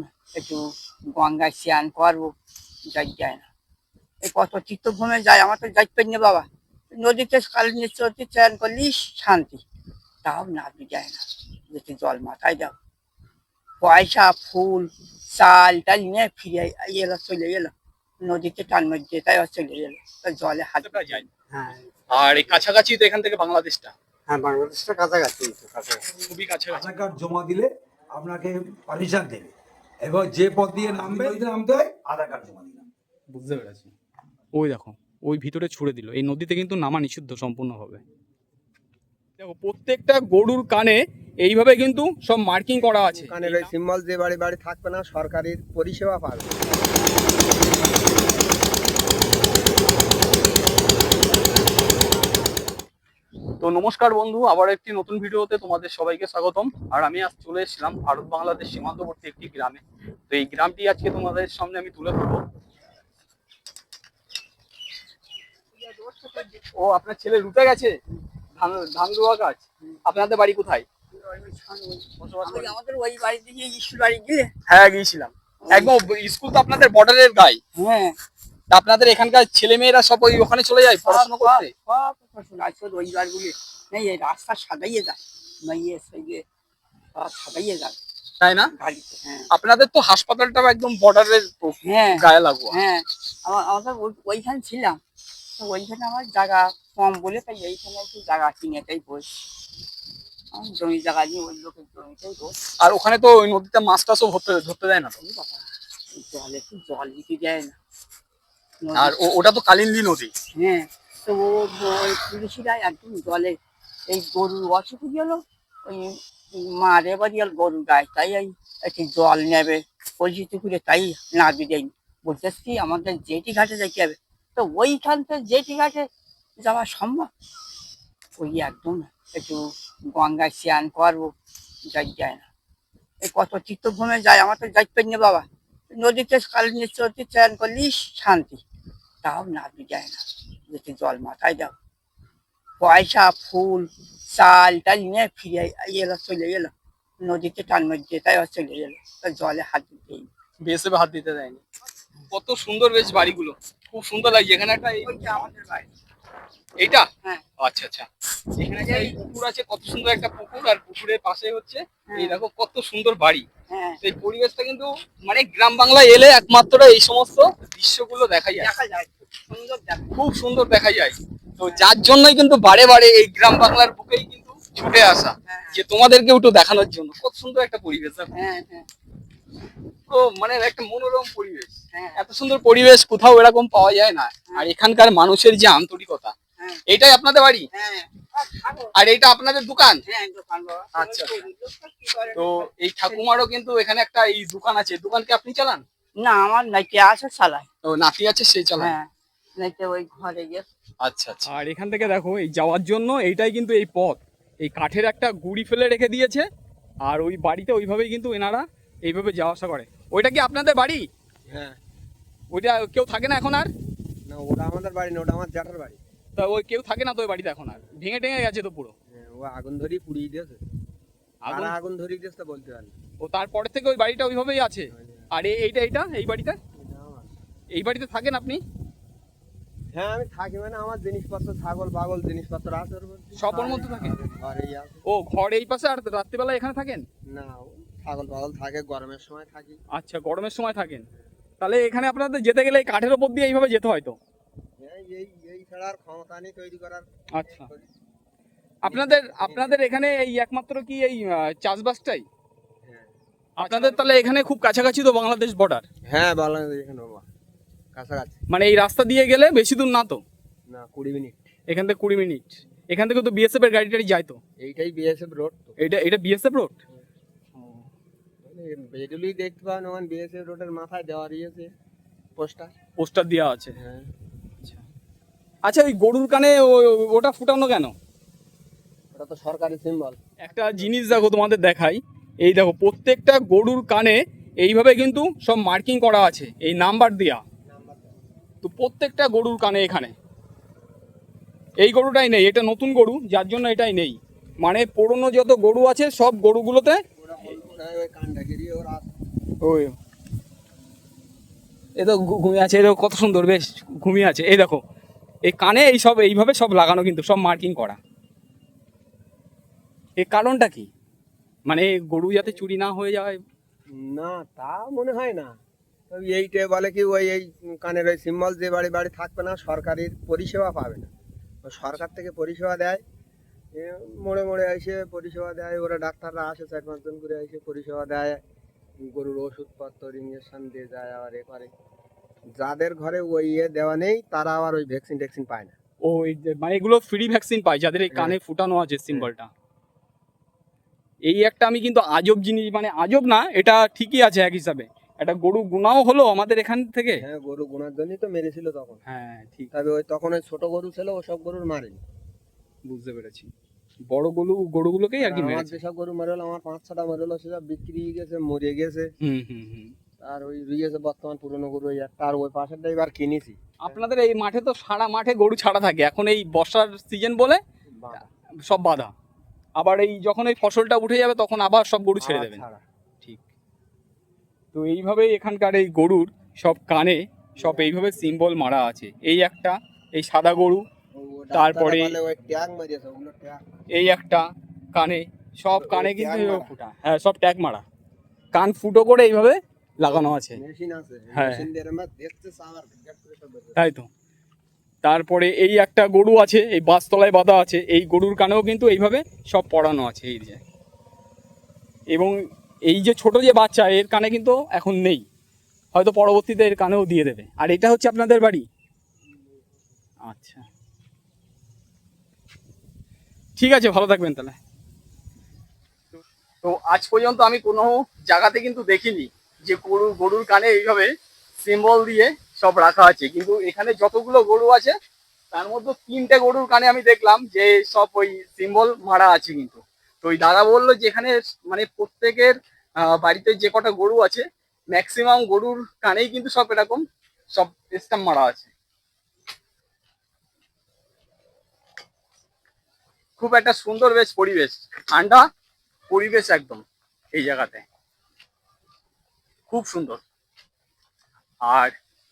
না একটু গঙ্গায় স্নান করব যাই যায় না। এই কত তীর্থভূমে যায় আমার তো যাইতে না বাবা। নদীতে কাল নিশ্চয়ই স্নান করলি শান্তি। তাও নাবি যায় না। যদি জল মাথায় দাও। পয়সা ফুল চাল টাল নিয়ে ফিরে এলো চলে এলো। নদীতে টান মধ্যে তাই চলে এলো। তা জলে হাত যায় হ্যাঁ। আর এই কাছাকাছি তো এখান থেকে বাংলাদেশটা? হ্যাঁ বাংলাদেশটা কাছাকাছি। কাছাকাছি খুবই কাছাকাছি। জমা দিলে আপনাকে পারমিশন দেবে। এবং যে পথ দিয়ে নামবে নামতে হয় আধার কার্ড জমা দিলাম বুঝতে পেরেছি। ওই দেখো ওই ভিতরে ছুড়ে দিল। এই নদীতে কিন্তু নামা নিষিদ্ধ সম্পূর্ণভাবে। দেখো প্রত্যেকটা গরুর কানে এইভাবে কিন্তু সব মার্কিং করা আছে। কানে সিম্বল যে বাড়ি বাড়ি থাকবে না সরকারের পরিষেবা পাবে। নমস্কার বন্ধু আবার একটি নতুন ভিডিওতে তোমাদের সবাইকে স্বাগতম। আর আমি আজ চলে এসেছিলাম ভারত বাংলাদেশ সীমান্তবর্তী একটি গ্রামে। তো এই গ্রামটি আজকে তোমাদের সামনে আমি তুলে ধরবো। ও আপনার ছেলে রুটে গেছে? ধান ধান রোয়া কাজ আপনাদের বাড়ি কোথায়? আমাদের ওই বাড়ি থেকে স্কুল বাড়ি গিয়ে। হ্যাঁ গিয়েছিলাম। একদম স্কুল তো আপনাদের বর্ডারের গায়ে। হ্যাঁ। আপনাদের এখানকার ছেলে মেয়েরা সব ওই ওখানে চলে যায় পড়াশোনা করতে? সব পড়াশোনা। আজকে রবিবারগুলি নেই এই রাস্তা সাদাইয়ে যায়। সব যায়। তাই না? গাড়িতে হ্যাঁ। আপনাদের তো হাসপাতালটাও একদম বর্ডারের হ্যাঁ গায়ে লাগোয়া। হ্যাঁ। আমার আমাদের ওই- ওইখানে ছিলাম। তো ওইখানে আমার জায়গা কম বলে তাই এইখানে একটু জায়গা কিনে তাই বস। জমি জায়গা নিয়ে ওই লোকের জমিতেই বস। আর ওখানে তো ওই নদীতে মাছ টাছও ধরতে ধরতে দেয় না জল একটু জল দিতে দেয় না। আর ওটা তো কালিন্দী নদী। হ্যাঁ তো ওই পুলিশিরা একদম জলে এই গরু অসুখ গেল, ওই মারে বাড়ি আর গরু গায়ে, তাই এই একটু জল নেবে পরিচিত করে তাই না দেয়নি বলতেস কি আমাদের জেটি ঘাটে যেতে হবে। তো ওইখান থেকে জেটি ঘাটে যাওয়া সম্ভব? ওই একদম একটু গঙ্গায় স্নান করব, যাই যায় না। এই কত তীর্থভূমে যায়, আমার তো যাইতে না বাবা। নদীতে কাল নিশ্চয়ই স্নান করলি শান্তি। তাও নাবি যায় না। যদি জল মাথায় দাও পয়সা ফুল চাল টাল নিয়ে ফিরে এলো চলে এলো। নদীতে টান মধ্যে তাই চলে এলো জলে হাত দিতে বেসে হাত দিতে দেয়নি। কত সুন্দর বেশ বাড়িগুলো। খুব সুন্দর লাগছে। এখানে একটা আমাদের বাড়ি। এইটা? হ্যাঁ। আচ্ছা আচ্ছা। এখানে এই পুকুর আছে কত সুন্দর একটা পুকুর আর পুকুরের পাশে হচ্ছে এই দেখো কত সুন্দর বাড়ি। হ্যাঁ। এই পরিবেশটা কিন্তু মানে গ্রাম বাংলায় এলে একমাত্র এই সমস্ত দৃশ্যগুলো দেখা যায়। দেখা যায়। সুন্দর খুব সুন্দর দেখা যায়। তো যার জন্যই কিন্তু বারে বারে এই গ্রাম বাংলার বুকেই কিন্তু ছুটে আসা হ্যাঁ। যে তোমাদেরকে একটু দেখানোর জন্য। কত সুন্দর একটা পরিবেশ হ্যাঁ হ্যাঁ। তো মানে একটা মনোরম পরিবেশ। হ্যাঁ। এত সুন্দর পরিবেশ কোথাও এরকম পাওয়া যায় না। আর এখানকার মানুষের যে আন্তরিকতা এটাই আপনাদের বাড়ি? হ্যাঁ। আর এইটা আপনাদের দোকান? হ্যাঁ দোকান বাবা আচ্ছা? তো এই ঠাকুমারও কিন্তু এখানে একটা এই দোকান আছে। দোকান কি আপনি চালান? না আমার নাইতে আসে চালায়। ও নাতি আছে সেই চালায়? হ্যাঁ ওই ঘরে গিয়ে। আচ্ছা আচ্ছা। আর এখান থেকে দেখো এই যাওয়ার জন্য এইটাই কিন্তু এই পথ। এই কাঠের একটা গুড়ি ফেলে রেখে দিয়েছে আর ওই বাড়িতে ওইভাবেই কিন্তু এনারা এইভাবে যাওয়া আসা করে। ওইটা কি আপনাদের বাড়ি? হ্যাঁ। ওইটা কেউ থাকে না এখন আর? না ওটা আমাদের বাড়ি না ওটা আমার জ্যাঠার বাড়ি। তা ওই কেউ থাকে না তো ওই বাড়িতে এখন আর। ভেঙে টেঙে গেছে তো পুরো। হ্যাঁ, ও আগুন ধরিয়ে পুড়িয়ে দিয়েছে। আগুন? আগুন ধরিয়ে দিয়েছে বলতে পারি ও তারপরে থেকে ওই বাড়িটা ওইভাবেই আছে। আর এইটা এইটা এই বাড়িতে এই বাড়িতে থাকেন আপনি? হ্যাঁ আমি থাকি মানে আমার জিনিসপত্র ছাগল পাগল জিনিসপত্র আছে সব ওর মধ্যে থাকে? ও ঘর এই পাশে আর রাত্রিবেলা এখানে থাকেন? না ছাগল পাগল থাকে গরমের সময় থাকি। আচ্ছা গরমের সময় থাকেন। তাহলে এখানে আপনাদের যেতে গেলে কাঠের ওপর দিয়ে এইভাবে যেতে হয় তো? হ্যাঁ, এই এই ছাড়া আর ক্ষমতা নেই তৈরি করার। আচ্ছা। আপনাদের আপনাদের এখানে এই একমাত্র কি এই চাষবাসটাই? হ্যাঁ। আপনাদের তাহলে এখানে খুব কাছাকাছি তো বাংলাদেশ বর্ডার হ্যাঁ বলা এখানে কাছাকাছি। মানে এই রাস্তা দিয়ে গেলে বেশি দূর না তো? না কুড়ি মিনিট। এখান থেকে কুড়ি মিনিট। এখান থেকে তো বিএসএফ এর গাড়ি টাড়ি যায় তো? এইটাই বিএসএফ রোড এটা এটা বিএসএফ রোড বেডুলি দেখতে পাবেন ওখানে বিএসএফ রোডের মাথায় দেওয়া রয়েছে পোস্টার। পোস্টার দেওয়া আছে। হ্যাঁ। আচ্ছা ওই গরুর কানে ওটা ফুটানো কেন? ওটা তো সরকারি সিম্বল একটা জিনিস দেখো তোমাদের দেখাই। এই দেখো প্রত্যেকটা গরুর কানে এইভাবে কিন্তু সব মার্কিং করা আছে এই নাম্বার দেয়া। তো প্রত্যেকটা গরুর কানে এখানে। এই গরুটাই নেই এটা নতুন গরু যার জন্য এটাই নেই। মানে পুরনো যত গরু আছে সব গরুগুলোতে ওই। এ তো ঘুমিয়ে আছে এ কত সুন্দর বেশ ঘুমিয়ে আছে। এই দেখো এই কানে এই সব, এইভাবে সব লাগানো কিন্তু, সব মার্কিং করা। এর কারণটা কি? মানে গরু যাতে চুরি না হয়ে যায়? না, তা মনে হয় না। এইটা বলে কি, ওই এই কানের ওই সিম্বল যে বাড়ি বাড়ি থাকবে না, সরকারের পরিষেবা পাবে না। সরকার থেকে পরিষেবা দেয়। মোড়ে মোড়ে এসে পরিষেবা দেয়, ওরা ডাক্তাররা আসে চার পাঁচজন করে এসে পরিষেবা দেয়। গরুর ওষুধপত্র ইঞ্জেকশন দিয়ে যায়, আবার এ করে। যাদের ঘরে ওই ইয়ে দেওয়া নেই তারা আবার ওই ভ্যাকসিন ট্যাকসিন পায় না। ও মানে এগুলো ফ্রি ভ্যাকসিন পায় যাদের এই কানে ফুটানো আছে সিম্বলটা এই একটা আমি কিন্তু আজব জিনিস মানে আজব না এটা ঠিকই আছে এক হিসাবে। একটা গরু গুণাও হলো আমাদের এখান থেকে। হ্যাঁ গরু গোনার জন্যই তো মেরেছিল তখন। হ্যাঁ ঠিক। তবে ওই তখন ওই ছোট গরু ছিল ওসব গরুর মারেনি। বুঝতে পেরেছি। বড় গরু গরুগুলোকেই আর কি আমার মেরেছে। যেসব গরু মরে হলো আমার পাঁচ ছটা মরে হলো সেসব বিক্রি হয়ে গেছে মরে গেছে। হুম হুম হুম। আর ওই রুইয়েছে বর্তমান পুরনো গরু ওই একটা আর ওই পাশেরটা এবার কিনেছি। আপনাদের এই মাঠে তো সারা মাঠে গরু ছাড়া থাকে এখন এই বর্ষার সিজন বলে সব বাধা। আবার এই যখন এই ফসলটা উঠে যাবে তখন আবার সব গরু ছেড়ে দেবেন। ঠিক। তো এইভাবেই এখানকার এই গরুর সব কানে সব এইভাবে সিম্বল মারা আছে। এই একটা এই সাদা গরু তারপরে- এই একটা কানে সব কানে কিন্তু এইভাবে হ্যাঁ সব ট্যাগ মারা। কান ফুটো করে এইভাবে লাগানো আছে। হ্যাঁ। তাই তো। তারপরে এই একটা গরু আছে এই বাসতলায় বাঁধা আছে এই গরুর কানেও কিন্তু এইভাবে সব পড়ানো আছে এই যে। এবং এই যে ছোট যে বাচ্চা এর কানে কিন্তু এখন নেই। হয়তো পরবর্তীতে এর কানেও দিয়ে দেবে। আর এটা হচ্ছে আপনাদের বাড়ি? আচ্ছা। ঠিক আছে ভালো থাকবেন তাহলে। তো আজ পর্যন্ত আমি কোনো জায়গাতে কিন্তু দেখিনি। যে গরু, গরুর কানে এইভাবে সিম্বল দিয়ে সব রাখা আছে। কিন্তু এখানে যতগুলো গরু আছে, তার মধ্যে তিনটে গরুর কানে আমি দেখলাম যে সব ওই সিম্বল মারা আছে কিন্তু। তো ওই দাদা বলল যে এখানে মানে প্রত্যেকের বাড়িতে যে কটা গরু আছে ম্যাক্সিমাম গরুর কানেই কিন্তু সব এরকম সব স্ট্যাম্প মারা আছে। খুব একটা সুন্দর বেশ পরিবেশ, ঠান্ডা পরিবেশ একদম এই জায়গাতে খুব সুন্দর। আর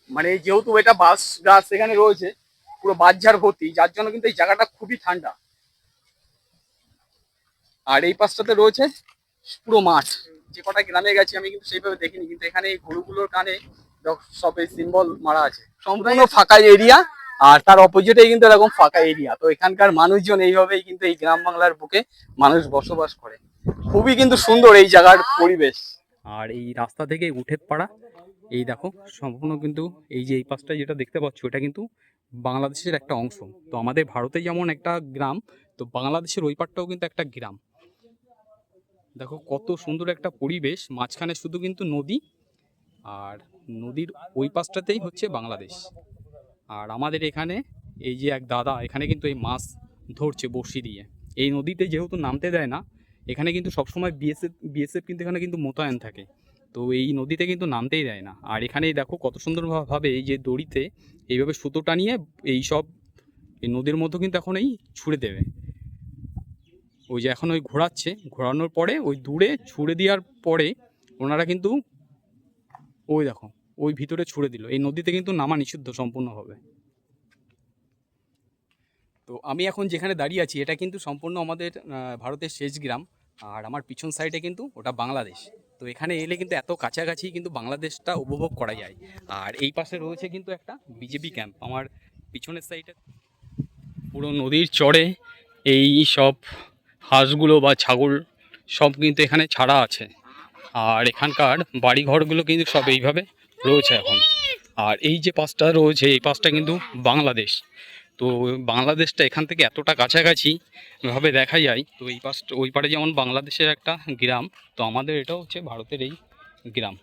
মানে যেহেতু এটা বাস, গাছ এখানে রয়েছে, পুরো বাজার ভর্তি, যার জন্য কিন্তু এই জায়গাটা খুবই ঠান্ডা। আর এই পাশটাতে রয়েছে পুরো মাঠ। যে কটা গ্রামে গেছি আমি কিন্তু সেইভাবে দেখিনি, কিন্তু এখানে এই গরুগুলোর কানে সব এই সিম্বল মারা আছে। সম্পূর্ণ ফাঁকা এরিয়া আর তার অপোজিটে কিন্তু এরকম ফাঁকা এরিয়া তো এখানকার মানুষজন এইভাবেই কিন্তু এই গ্রাম বাংলার বুকে মানুষ বসবাস করে। খুবই কিন্তু সুন্দর এই জায়গার পরিবেশ। আর এই রাস্তা থেকে উঠে পাড়া। এই দেখো, সম্পূর্ণ কিন্তু এই যে এই পাশটা যেটা দেখতে পাচ্ছ, এটা কিন্তু বাংলাদেশের একটা অংশ। তো আমাদের ভারতে যেমন একটা গ্রাম, তো বাংলাদেশের ওই পারটাও কিন্তু একটা গ্রাম। দেখো, কত সুন্দর একটা পরিবেশ, মাঝখানে শুধু কিন্তু নদী, আর নদীর ওই পাশটাতেই হচ্ছে বাংলাদেশ। আর আমাদের এখানে এই যে এক দাদা, এখানে কিন্তু এই মাছ ধরছে বড়শি দিয়ে। এই নদীতে যেহেতু নামতে দেয় না এখানে কিন্তু সবসময় বিএসএফ বিএসএফ কিন্তু এখানে কিন্তু মোতায়েন থাকে। তো এই নদীতে কিন্তু নামতেই দেয় না। আর এখানেই দেখো কত সুন্দরভাবে এই যে দড়িতে এইভাবে সুতো টানিয়ে এই সব এই নদীর মধ্যে কিন্তু এখন এই ছুঁড়ে দেবে। ওই যে এখন ওই ঘোরাচ্ছে। ঘোরানোর পরে ওই দূরে ছুঁড়ে দেওয়ার পরে ওনারা কিন্তু ওই দেখো, ওই ভিতরে ছুঁড়ে দিল। এই নদীতে কিন্তু নামা নিষিদ্ধ সম্পূর্ণভাবে। তো আমি এখন যেখানে দাঁড়িয়ে আছি, এটা কিন্তু সম্পূর্ণ আমাদের ভারতের শেষ গ্রাম। আর আমার পিছন সাইডে কিন্তু ওটা বাংলাদেশ। তো এখানে এলে কিন্তু এত কাছাকাছি কিন্তু বাংলাদেশটা উপভোগ করা যায়। আর এই পাশে রয়েছে কিন্তু একটা বিজেপি ক্যাম্প আমার পিছনের সাইডে পুরো নদীর চড়ে এই সব হাঁসগুলো বা ছাগল সব কিন্তু এখানে ছাড়া আছে। আর এখানকার বাড়িঘরগুলো কিন্তু সব এইভাবে রয়েছে এখন। আর এই যে পাশটা রয়েছে, এই পাশটা কিন্তু বাংলাদেশ। তো বাংলাদেশটা এখান থেকে এতটা কাছাকাছি ভাবে দেখা যায়, তো এই পাশটা ওই পারে যেমন বাংলাদেশের একটা গ্রাম, তো আমাদের এটা হচ্ছে ভারতের এই গ্রাম।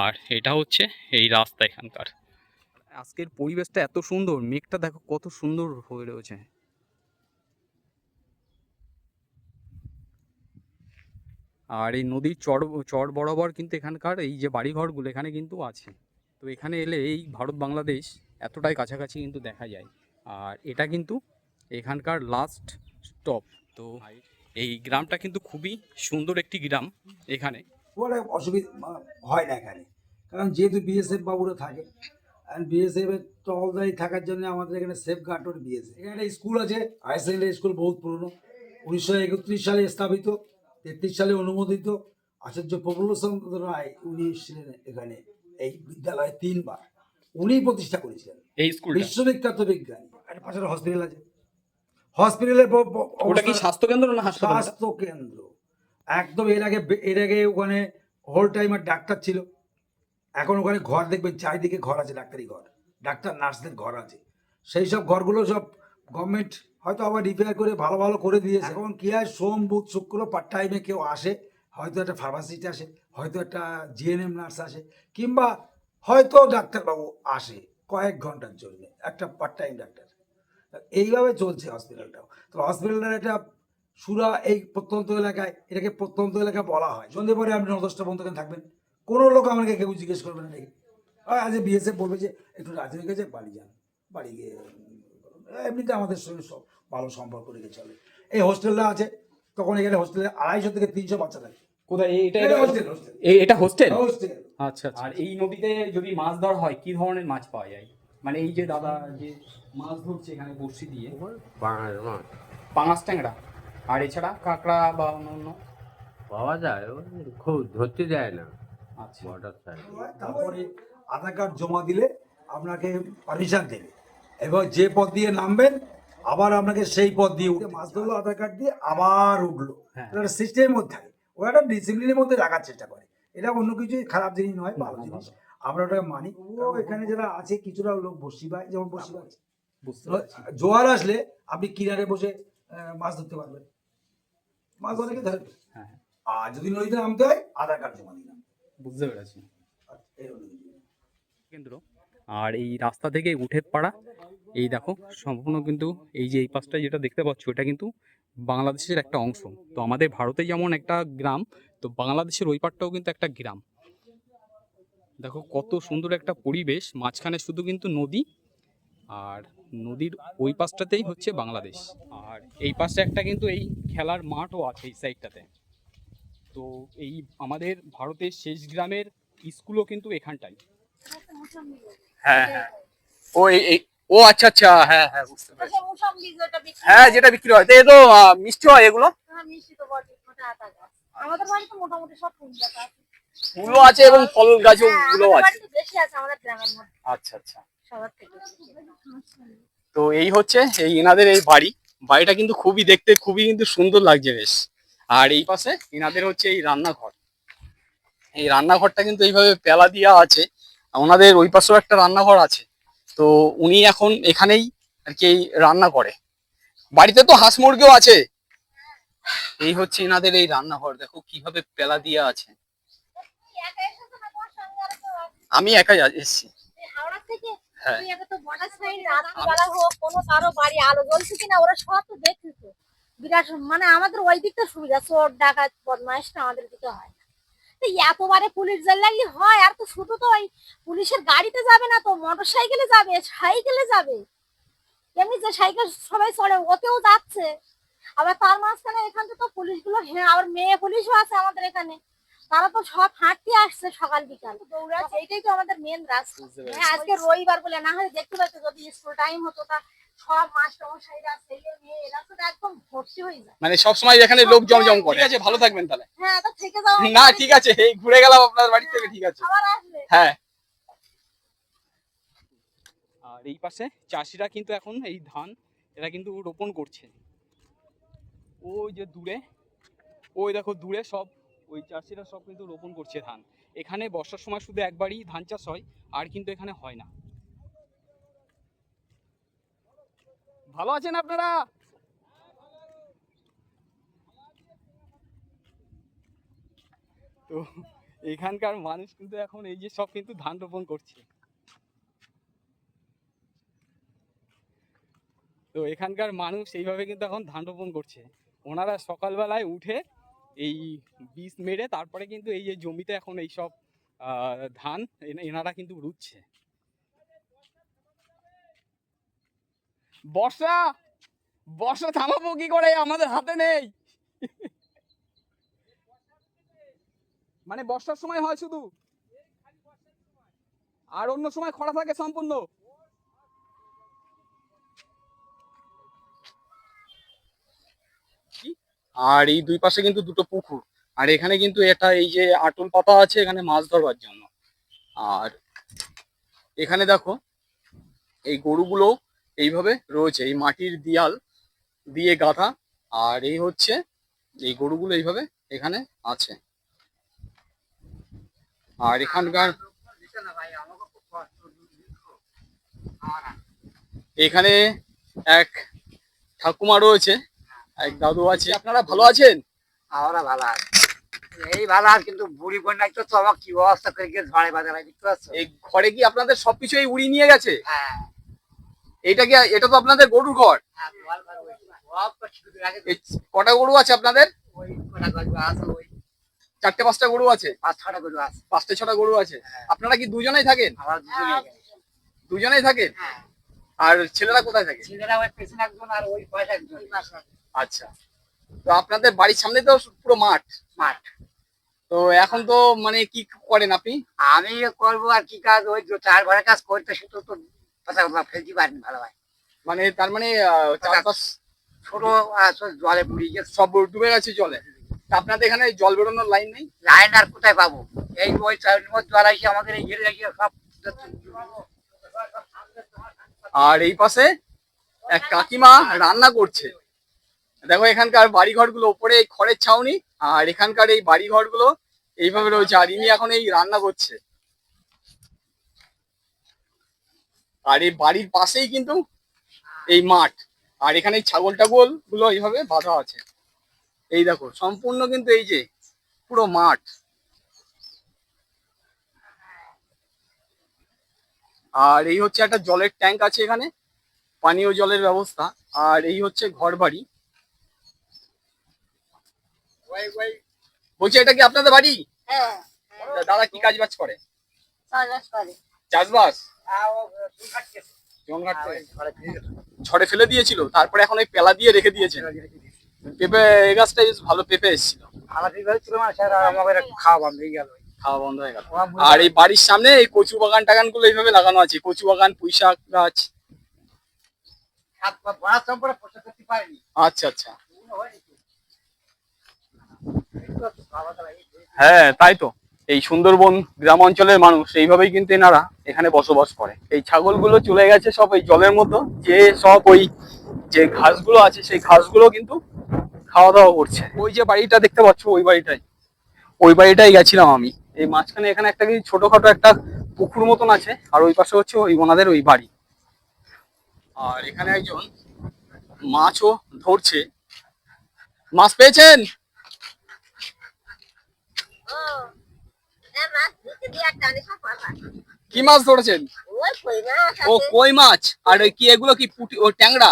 আর এটা হচ্ছে এই রাস্তা এখানকার। আজকের পরিবেশটা এত সুন্দর, মেঘটা দেখো কত সুন্দর হয়ে রয়েছে। আর এই নদীর চর চর বরাবর কিন্তু এখানকার এই যে বাড়িঘরগুলো এখানে কিন্তু আছে। তো এখানে এলে এই ভারত বাংলাদেশ এতটাই কাছাকাছি কিন্তু দেখা যায়। আর এটা কিন্তু এখানকার লাস্ট স্টপ তো এই গ্রামটা কিন্তু খুবই সুন্দর একটি গ্রাম এখানে। ওরা অসুবিধা হয় না এখানে। কারণ যেহেতু বিএসএফ বাবুরা থাকে আর বিএসএফ এর টহলদারি থাকার জন্য আমাদের এখানে সেফ গার্ডও বিএসএফ এখানে স্কুল আছে হায়ার সেকেন্ডারি স্কুল বহুত পুরনো। উনিশশো একত্রিশ সালে স্থাপিত, তেত্রিশ সালে অনুমোদিত। আচার্য প্রফুল্লচন্দ্র রায়, উনি ছিলেন এখানে। এই বিদ্যালয়ে তিনবার। উনি প্রতিষ্ঠা করেছিলেন। এই স্কুল বিশ্ববিখ্যাত বিজ্ঞানী। একটা পাশে হসপিটাল আছে। হসপিটালের ওটা কি স্বাস্থ্য কেন্দ্র না হাসপাতাল? স্বাস্থ্য কেন্দ্র একদম এর আগে এর আগে ওখানে হোল টাইমার ডাক্তার ছিল। এখন ওখানে ঘর দেখবেন চারিদিকে ঘর আছে ডাক্তারি ঘর। ডাক্তার নার্সদের ঘর আছে। সেই সব ঘরগুলো সব গভর্নমেন্ট হয়তো আবার রিপেয়ার করে ভালো ভালো করে দিয়েছে। এখন কি হয়? সোম বুধ শুক্র পার্ট টাইমে কেউ আসে। হয়তো একটা ফার্মাসিস্ট আসে, হয়তো একটা জিএনএম নার্স আসে, কিংবা হয়তো ডাক্তারবাবু আসে কয়েক ঘণ্টার জন্য, একটা পার্ট টাইম ডাক্তার এইভাবে চলছে হসপিটালটাও তো হসপিটালটার একটা সুরা এই প্রত্যন্ত এলাকায়, এটাকে প্রত্যন্ত এলাকা বলা হয়। সন্ধে পরে আপনি ন দশটা পর্যন্ত থাকবেন, কোনো লোক আমাকে কেউ জিজ্ঞেস করবে না দেখি আজ বিএসএফ বলবে যে, একটু রাজনীতি গেছে বাড়ি যান, বাড়ি গিয়ে এমনিতে আমাদের সঙ্গে সব ভালো সম্পর্ক রেখে চলে। এই হোস্টেলটা আছে, তখন এখানে হোস্টেলে আড়াইশো থেকে তিনশো বাচ্চা থাকে। কোথায়? এটা এটা এটা- হোস্টেল হোস্টেল এই- এটা হোস্টেল হোস্টেল আচ্ছা আচ্ছা। আর এই নদীতে যদি মাছ ধরা হয় কি ধরনের মাছ পাওয়া যায়? মানে এই যে দাদা যে মাছ ধরছে এখানে বড়শি দিয়ে পাঙাশ ট্যাংরা। আর এছাড়া কাঁকড়া বা অন্যান্য পাওয়া যায় খুব ধরতে দেয় না। আচ্ছা। তারপরে আধার কার্ড জমা দিলে আপনাকে পারমিশন দেবে। এবং যে পথ দিয়ে নামবেন আবার আপনাকে সেই পথ দিয়ে উঠে মাছ ধরলো আধার কার্ড দিয়ে আবার উঠল। হ্যাঁ। সিস্টেমের মধ্যে। থাকে ওরা একটা ডিসিপ্লিনের মধ্যে রাখার চেষ্টা করে। এটা অন্য কিছু খারাপ জিনিস নয় ভালো জিনিস। আমরা ওটা মানি। ও এখানে যারা আছে কিছুটা লোক বসি পায় যেমন বসি পারছি। জোয়ার আসলে আপনি কিনারে বসে মাছ ধরতে পারবেন। মাছ অনেকে ধরবে? হ্যাঁ হ্যাঁ, আর যদি নদীতে নামতে হয় আধার কার্ড জমা দিলাম বুঝতে পেরেছি। এই হলো কিছু। কেন্দ্র। আর এই রাস্তা থেকে উঠে পাড়া এই দেখো সম্পূর্ণ কিন্তু এই যে এই পাশটা যেটা দেখতে পাচ্ছ এটা কিন্তু বাংলাদেশের একটা অংশ। তো আমাদের ভারতে যেমন একটা গ্রাম, তো বাংলাদেশের ওই পারটাও কিন্তু একটা গ্রাম। দেখো কত সুন্দর একটা পরিবেশ, মাঝখানে শুধু কিন্তু নদী, আর নদীর ওই পাশটাতেই হচ্ছে বাংলাদেশ। আর এই পাশে একটা কিন্তু এই খেলার মাঠও আছে এই সাইডটাতে। তো এই আমাদের ভারতের শেষ গ্রামের স্কুলও কিন্তু এখানটাই। হ্যাঁ হ্যাঁ। ও এই- ও আচ্ছা আচ্ছা হ্যাঁ হ্যাঁ বুঝতে পেরেছি। আচ্ছা, বিক্রি হ্যাঁ? যেটা বিক্রি হয়। তো এ তো মিষ্টি হয় এগুলো? হ্যাঁ, মিষ্টি তো বটে, ছোট আতা গাছ। আমাদের বাড়িতে মোটামুটি সব ফুল গাছ আছে। ফুলও আছে এবং ফল গাছও হ্যাঁ, গুলো আছে। বেশি আছে আচ্ছা আচ্ছা। তো এই হচ্ছে এই এনাদের এই বাড়ি। বাড়িটা কিন্তু খুবই দেখতে খুবই কিন্তু সুন্দর লাগছে বেশ। আর এই পাশে এনাদের হচ্ছে এই রান্নাঘর। এই রান্নাঘরটা কিন্তু এইভাবে পেলা দিয়া আছে। ওনাদের ওই পাশেও একটা রান্নাঘর আছে। তো উনি এখন এখানেই আর কি রান্না করে। বাড়িতে তো হাঁস মুরগিও আছে। এই হচ্ছে এনাদের এই রান্নাঘর। দেখো কীভাবে পেলা দিয়ে আছে। আমি একাই এসেছি। হ্যাঁ। বিরাট মানে আমাদের ওই দিকটা সুবিধা, চোর, ডাকাত, বদমাইশটা আমাদের দিকে হয়। তো এতবারে পুলিশ জেল লাগলে হয় আর তো শুধু তো ওই পুলিশের গাড়িতে যাবে না তো মোটর সাইকেলে যাবে সাইকেলে যাবে। এমনি যে সাইকেল সবাই চড়ে ওতেও যাচ্ছে। আবার তার মাঝখানে এখান থেকে তো পুলিশগুলো হ্যাঁ আবার মেয়ে পুলিশও আছে আমাদের এখানে। তারা তো সব হাঁটতে আসছে সকাল বিকাল। দৌড়াচ্ছে। এইটাই তো আমাদের মেন রাস্তা। হ্যাঁ আজকে রবিবার বলে না হলে দেখতে পাচ্ছ যদি স্কুল টাইম হতো তা সব মাস্টার ছেলে মেয়ে এরা তো একদম ভর্তি হয়ে যায়। মানে সবসময় এখানে লোক জমজম করে। ঠিক আছে ভালো থাকবেন তাহলে। হ্যাঁ তো থেকে যাও না ঠিক আছে এই ঘুরে গেলাম আপনার বাড়ি থেকে ঠিক আছে। আবার আসবে। হ্যাঁ। আর এই পাশে চাষিরা কিন্তু এখন এই ধান এরা কিন্তু রোপণ করছে। ওই যে দূরে ওই দেখো দূরে সব ওই চাষিরা সব কিন্তু রোপণ করছে ধান। এখানে বর্ষার সময় শুধু একবারই ধান চাষ হয় আর কিন্তু এখানে হয় না। ভালো আছেন আপনারা? তো এখানকার মানুষ কিন্তু এখন এই যে সব কিন্তু ধান রোপণ করছে। তো এখানকার মানুষ এইভাবে কিন্তু এখন ধান রোপণ করছে। ওনারা সকালবেলায় উঠে এই বীজ মেরে তারপরে কিন্তু এই যে জমিতে এখন এই সব ধান এনা- এনারা কিন্তু রুচ্ছে। বর্ষা? বর্ষা থামাবো কি করে? আমাদের হাতে নেই। মানে বর্ষার সময় হয় শুধু? আর অন্য সময় খরা থাকে সম্পূর্ণ? আর এই দুই পাশে কিন্তু দুটো পুকুর। আর এখানে কিন্তু এটা এই যে আটল পাতা আছে, এখানে মাছ ধরবার জন্য। আর এখানে দেখো, এই গরুগুলো এইভাবে রয়েছে এই মাটির দিয়াল দিয়ে গাঁথা। আর এই হচ্ছে এই গরুগুলো এইভাবে এখানে আছে। আর এখানকার এখানে এক ঠাকুমা রয়েছে এক দাদু আছে। আপনারা ভালো আছেন? আমরা ভালো আছি। এই ভালো আর কিন্তু বুড়ি কন্যাই তো তোমার কি অবস্থা করে গিয়ে ঝড়ে বাজারে এই ঘরে কি আপনাদের সবকিছু এই উড়িয়ে নিয়ে গেছে? হ্যাঁ। এইটা কি এটা তো আপনাদের গরুর ঘর? হ্যাঁ, কটা গরু আছে আপনাদের? ওই কটা গরু আছে ওই চারটে পাঁচটা গরু আছে? পাঁচটা ছটা গরু আছে। আপনারা কি দুজনেই থাকেন? দুজনে দুজনেই থাকেন? হ্যাঁ। আর ছেলেরা কোথায় থাকে? আচ্ছা। তো আপনাদের বাড়ির সামনে তো পুরো মাঠ? মাঠ। তো এখন তো মানে কি করেন আপনি? আমি করব আর কি কাজ ওই চার ঘরের কাজ করতে শুধু তো ফেলতে পারিনি ভালো মানে তার মানে চারপাশ ছোট জলে বুড়িয়ে গেছে। সব ডুবে গেছে জলে। আপনাদের এখানে জল বেরোনোর লাইন নেই? লাইন আর কোথায় পাবো? এই ওই জল আসে আমাদের এই ঘিরে লাগিয়ে সব আর এই পাশে এক কাকিমা রান্না করছে। দেখো এখানকার বাড়ি ঘরগুলো উপরে এই খড়ের ছাউনি আর এখানকার এই বাড়ি ঘরগুলো এইভাবে রয়েছে। আর ইনি এখন এই রান্না করছে। আর এই বাড়ির পাশেই কিন্তু এই মাঠ। আর এখানে ছাগল টাগলগুলো এইভাবে বাঁধা আছে। এই দেখো সম্পূর্ণ কিন্তু এই যে পুরো মাঠ। আর এই হচ্ছে একটা জলের ট্যাঙ্ক আছে এখানে পানীয় জলের ব্যবস্থা। আর এই হচ্ছে ঘর বাড়ি বলছি এটা কি আপনাদের বাড়ি? হ্যাঁ দাদা কি কাজ বাজ করে। চাষবাস? ঝড়ে ফেলে দিয়েছিল তারপরে এখন ওই পেলা দিয়ে রেখে দিয়েছেন পেঁপে এই গাছটা বেশ ভালো পেঁপে এসেছিল। খাওয়া বন্ধ হয়ে গেল। খাওয়া বন্ধ হয়ে গেল আর এই বাড়ির সামনে এই কচু বাগান টাগানগুলো এইভাবে লাগানো আছে কচু বাগান পুঁই শাক গাছ। আচ্ছা আচ্ছা। হ্যাঁ তাই তো। এই সুন্দরবন গ্রাম অঞ্চলের মানুষ এইভাবেই কিন্তু এনারা এখানে বসবাস করে। এই ছাগলগুলো চলে গেছে সব ওই জলের মতো, যে সব ওই যে ঘাসগুলো আছে সেই ঘাসগুলো কিন্তু খাওয়া দাওয়া করছে। ওই যে বাড়িটা দেখতে পাচ্ছ, ওই বাড়িটাই। ওই বাড়িটাই গেছিলাম আমি। এই মাঝখানে এখানে একটা কি ছোটখাটো একটা পুকুর মতন আছে, আর ওই পাশে হচ্ছে ওই ওনাদের ওই বাড়ি। আর এখানে একজন মাছও ধরছে। মাছ পেয়েছেন? কি মাছ ধরেছেন? ও কই মাছ? আর ওই কি এগুলো কি পুটি ও ট্যাংরা?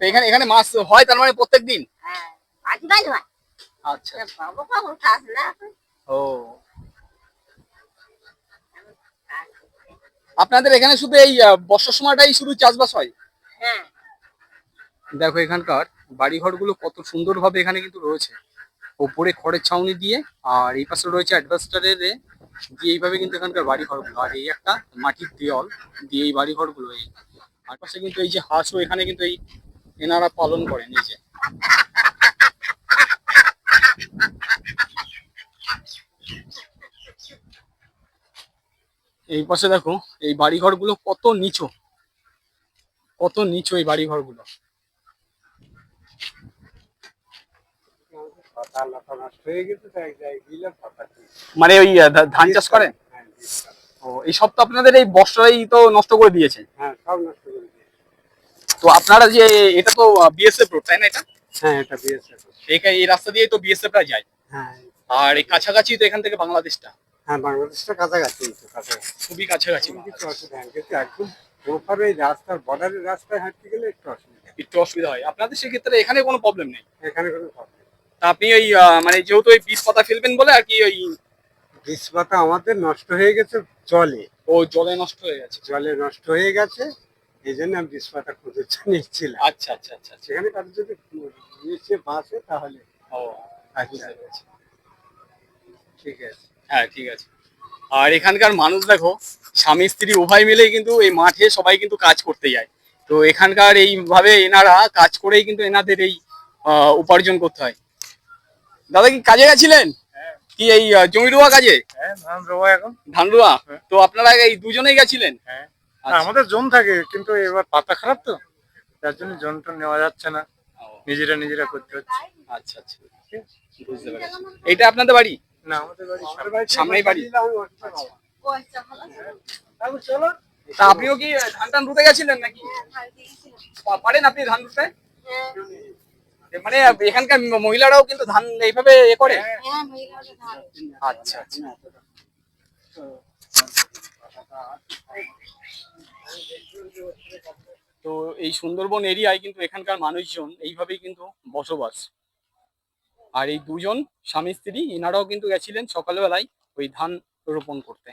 এখানে এখানে মাছ হয় তার মানে প্রত্যেক দিন আচ্ছা। ও। আপনাদের এখানে শুধু এই বর্ষার সময়টাই শুধু চাষবাস হয়? হ্যাঁ। দেখো এখানকার বাড়িঘরগুলো কত সুন্দরভাবে এখানে কিন্তু রয়েছে। ওপরে খড়ের ছাউনি দিয়ে আর এই পাশে রয়েছে অ্যাডভাস্টারের দিয়ে এইভাবে কিন্তু এখানকার বাড়ি ঘরগুলো আর এই একটা মাটির দেওয়াল দিয়ে এই বাড়ি ঘরগুলো এই। আর পাশে কিন্তু এই যে হাঁসও এখানে কিন্তু এই এনারা পালন করেন এই যে। এই পাশে দেখো, এই বাড়ি ঘরগুলো কত নিচু কত নিচু এই মানে ওই ধান চাষ করেন? ও এই সব তো আপনাদের এই বর্ষাই তো নষ্ট করে দিয়েছে। হ্যাঁ সব নষ্ট করে দিয়েছে। তো আপনারা যে এটা তো বিএসএফ রোড তাই না এটা? হ্যাঁ এটা বিএসএফ এই- এই রাস্তা দিয়ে তো বিএসএফ রা যায়। হ্যাঁ। আর এই কাছাকাছি তো এখান থেকে বাংলাদেশটা। হ্যাঁ বাংলাদেশটা কাছাকাছি তো কাছাকাছি। খুবই কাছাকাছি কিছু অসুবিধা কিন্তু একদম ওপারে এই রাস্তার বর্ডারের রাস্তায় হাঁটতে গেলে একটু অসুবিধা। একটু অসুবিধা হয়। আপনাদের সেক্ষেত্রে এখানে কোনো প্রবলেম নেই? এখানে কোনো প্রবলেম তা আপনি ওই মানে যেহেতু ওই বীজ পাতা ফেলবেন বলে আর কি ওই বীজ পাতা আমাদের নষ্ট হয়ে গেছে জলে। ও জলে নষ্ট হয়ে গেছে। জলে নষ্ট হয়ে গেছে এই জন্য আমি বীজ পাতা খুঁজে নিচ্ছিলাম আচ্ছা আচ্ছা আচ্ছা আচ্ছা। সেখানে কারও যদি নিচে বাঁচে তাহলে। ও বুঝতে পেরেছি। ঠিক আছে। হ্যাঁ ঠিক আছে। আর এখানকার মানুষ দেখো স্বামী স্ত্রী উভয় মিলেই কিন্তু এই মাঠে সবাই কিন্তু কাজ করতে যায়। তো এখানকার এইভাবে এনারা কাজ করেই কিন্তু এনাদের এই উপার্জন করতে হয়। দাদা কি কাজে গেছিলেন? কি এই জমি রোয়া কাজে? হ্যাঁ ধান রোয়া এখন। ধান রোয়া হ্যাঁ। তো আপনারা এই দুজনেই গেছিলেন? হ্যাঁ। আচ্ছা। আমাদের জোন থাকে কিন্তু এবার পাতা খারাপ তো। তার জন্য জোন টোন নেওয়া যাচ্ছে না। নিজেরা নিজেরা করতে হচ্ছে। আচ্ছা আচ্ছা। বুঝতে পেরেছি। এটা আপনাদের বাড়ি? না আমাদের বাড়ি সামনেই বাড়ি? আচ্ছা ভালো। তা আপনিও কি ধান টান রুতে গেছিলেন নাকি? পারেন আপনি ধান রুতে? মানে এখানকার মহিলারাও কিন্তু ধান এইভাবে এ করে? হ্যাঁ ধান আচ্ছা আচ্ছা। তো এই সুন্দরবন এরিয়ায় কিন্তু এখানকার মানুষজন এইভাবেই কিন্তু বসবাস। আর এই দুজন স্বামী স্ত্রী এনারাও কিন্তু গেছিলেন সকালবেলায় ওই ধান রোপণ করতে।